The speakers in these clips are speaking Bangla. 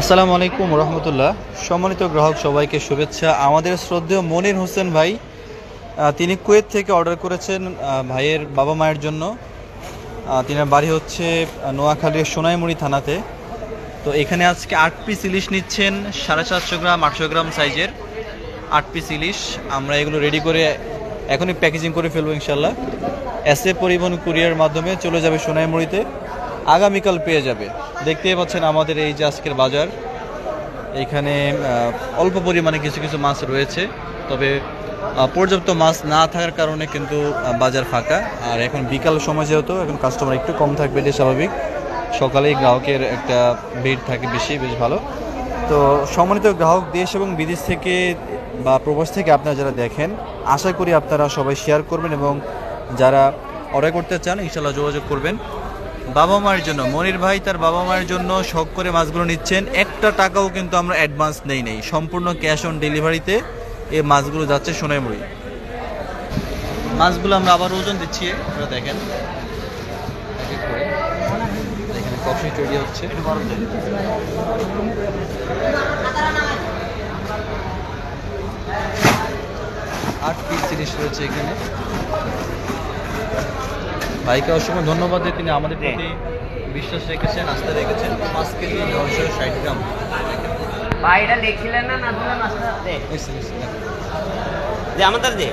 আসসালামু আলাইকুম রহমতুল্লাহ। সম্মানিত গ্রাহক সবাইকে শুভেচ্ছা। আমাদের শ্রদ্ধেয় মনির হোসেন ভাই তিনি কুয়েত থেকে অর্ডার করেছেন ভাইয়ের বাবা মায়ের জন্য। তিনার বাড়ি হচ্ছে নোয়াখালীর সোনাইমুড়ি থানাতে। তো এখানে আজকে আট পিস ইলিশ নিচ্ছেন, সাড়ে সাতশো গ্রাম, আটশো গ্রাম সাইজের আট পিস ইলিশ। আমরা এগুলো রেডি করে এখনই প্যাকেজিং করে ফেলব ইনশাল্লাহ এস পরিবহন কুরিয়ার মাধ্যমে চলে যাবে সোনাইমুড়িতে। আগামীকাল পেয়ে যাবে। দেখতেই পাচ্ছেন আমাদের এই যে আজকের বাজার। এখানে অল্প পরিমাণে কিছু কিছু মাছ রয়েছে, তবে পর্যাপ্ত মাছ না থাকার কারণে কিন্তু বাজার ফাঁকা। আর এখন বিকাল সময় যেহেতু, এখন কাস্টমার একটু কম থাকবে এটা স্বাভাবিক। সকালেই গ্রাহকের একটা ভিড় থাকে বেশি, বেশ ভালো। তো সম্মানিত গ্রাহক, দেশ এবং বিদেশ থেকে বা প্রবাস থেকে আপনারা যারা দেখেন, আশা করি আপনারা সবাই শেয়ার করবেন এবং যারা অর্ডার করতে চান ইনশাল্লাহ যোগাযোগ করবেন। বাবা মায়ের জন্য, মনির ভাই তার বাবা মায়ের জন্য শখ করে মাছগুলো নিচ্ছেন। একটা টাকাও কিন্তু আমরা অ্যাডভান্স নেই নেই। সম্পূর্ণ ক্যাশ অন ডেলিভারিতে এই মাছগুলো যাচ্ছে সোনাইমুড়ি। মাছগুলো আমরা আবার ওজন দিচ্ছি। আপনারা দেখেন। আট পিস জিনিস রয়েছে এখানে। ভাইকে অসংখ্য ধন্যবাদ যে তিনি আমাদের প্রতি বিশ্বাস রেখেছেন আস্থা রেখেছেন। পাঁচ কেজি নশো ষাট গ্রাম। ভাইটা লিখিলেন লিখছিলেন না না দিলেন আমাদের দে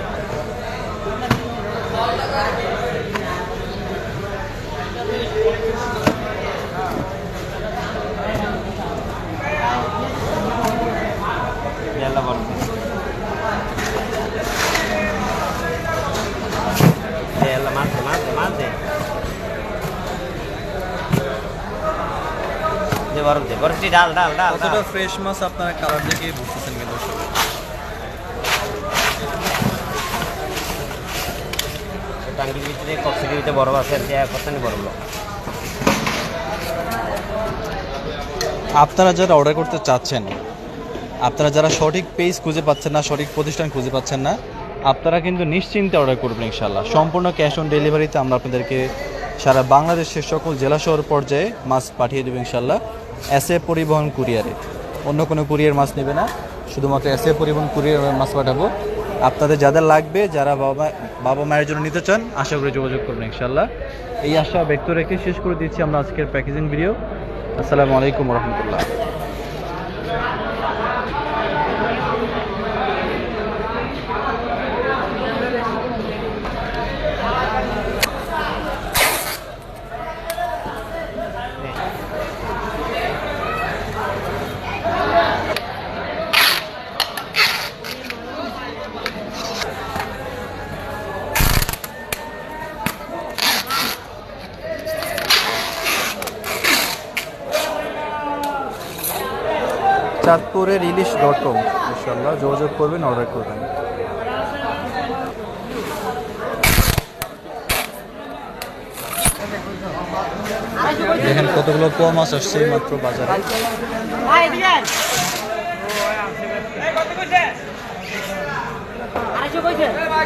বরফ বরফটি ডাল ডাল ডাল ডাল। কতটা ফ্রেশ মাছ আপনারা কালার দেখে বুঝতেছেন কিন্তু টাঙ্গির ভিতরে কক্সির ভিতরে বরফ আছে বরফ আপনারা যারা অর্ডার করতে চাচ্ছেন আপনারা যারা সঠিক পেজ খুঁজে পাচ্ছেন না সঠিক প্রতিষ্ঠান খুঁজে পাচ্ছেন না আপনারা কিন্তু নিশ্চিন্তে অর্ডার করবেন ইনশাল্লাহ সম্পূর্ণ ক্যাশ অন ডেলিভারিতে আমরা আপনাদেরকে সারা বাংলাদেশের সকল জেলা শহর পর্যায়ে মাছ পাঠিয়ে দেবো ইনশাল্লাহ এস এ পরিবহন কুরিয়ারে। অন্য কোনো কুরিয়ার মাছ নেবে না। শুধুমাত্র এস এ পরিবহন কুরিয়ার মাছ পাঠাবো। আপনাদের যাদের লাগবে, যারা বাবা বাবা মায়ের জন্য নিতে চান, আশা করে যোগাযোগ করবেন ইনশাল্লাহ এই আশা ব্যক্ত রেখে শেষ করে দিচ্ছি আমরা আজকের প্যাকেজিং ভিডিও আসসালামু আলাইকুম রহমতুল্লাহ। চাঁদপুরের ইলিশ ডট কম। ইনশাল্লাহ যোগাযোগ করবেন অর্ডার করবেন। দেখেন কতগুলো পোয়া মাছ আসছে মাত্র বাজারে। আড়াইশো কইছে ভাই